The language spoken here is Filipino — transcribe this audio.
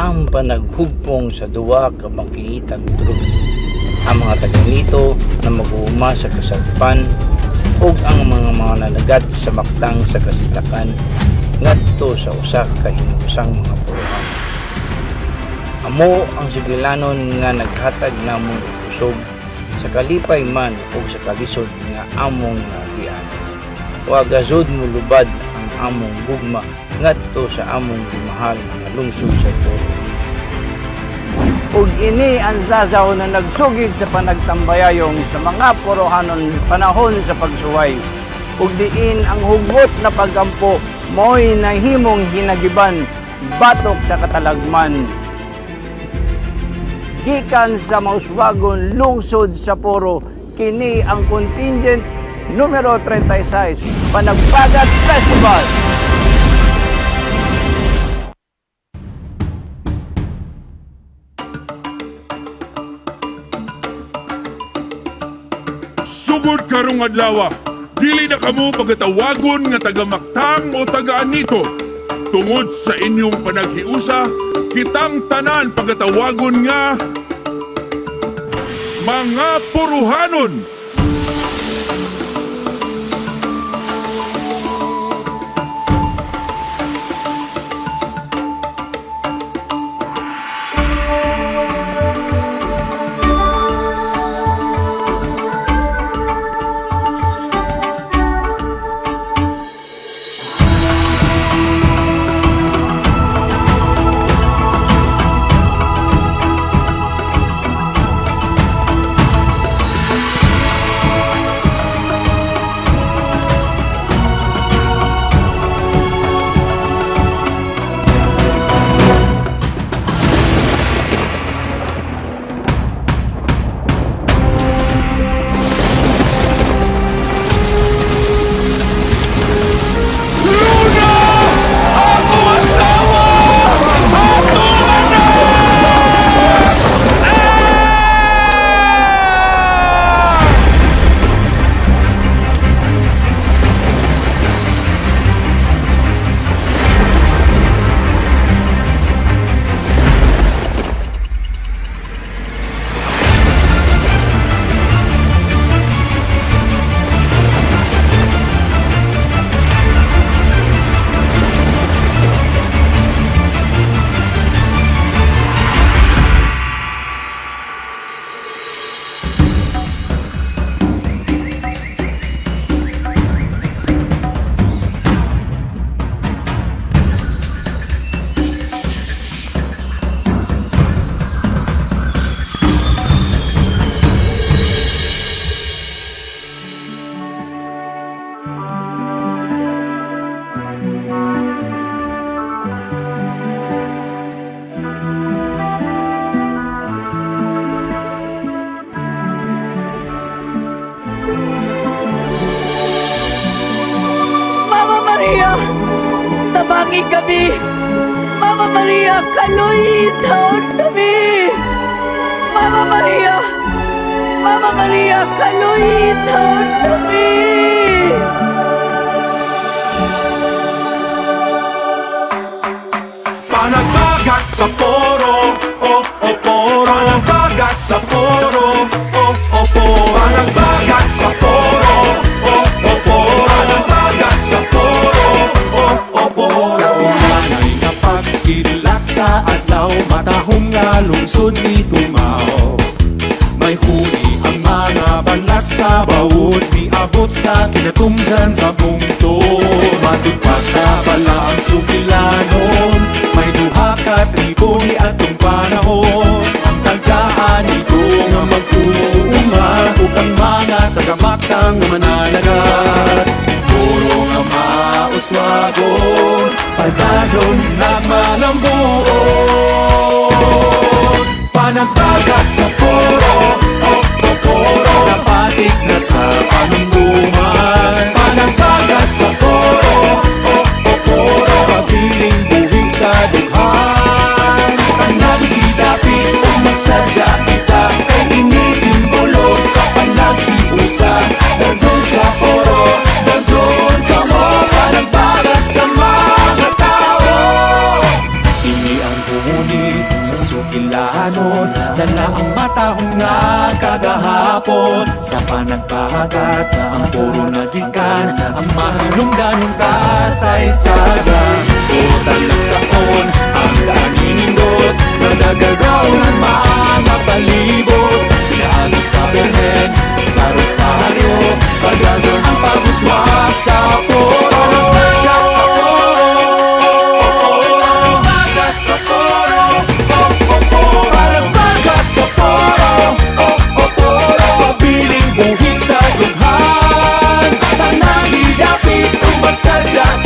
ang panaghugpong sa duwa ka bangkiitang truck. Ang mga taga-nito na mag-uuma sa kasagupan ug ang mga mga nanagat sa maktang sa kasitakan ngadto sa usa ka hinusang mga puruhan. Amo ang sigilanon nga naghatag namon og usog sa kalipay man ug sa kalisod nga among nagian. Wa gazud mo lubad ang among gugma ngadto sa among gimahal nga lungsod sa Toro. ug ini ang sasaw na nagsugid sa panagtambayayong sa mga porohanon panahon sa pagsuway. Ug diin ang hugot na pagkampo mo'y nahimong hinagiban batok sa katalagman. Gikan sa mauswagon lungsod sa poro kini ang contingent numero 36 Panagbagat Festival Sugod karong adlaw, dili na kamo pagatawagon nga taga-maktang o taga-anito. Tungod sa inyong panaghiusa, kitang tanan pagatawagon nga mga puruhanon. Maria, tabangi kami. Mama Maria, kaluhitan kami. Mama Maria, Mama Maria, kaluhitan kami. Panagbagat sa poro, lungsod ni Tumaw May huni ang mga balas sa bawod. Di abot sa kinatumsan sa bungtod Matod pa sa bala ang sugilanon May duha ka tribo ni atong panahon. Ang tagdaan ito nga magtuunga Ug ang mga tagamaktang nga mananagat. Puro nga mauswagon. Pagdazon nagmalambuon Panagbagat sa hapon Sa panagpahagat na ang puro nagikan Ang mahalong ganong kasaysayan. Tutalak sa on ang kaanino time.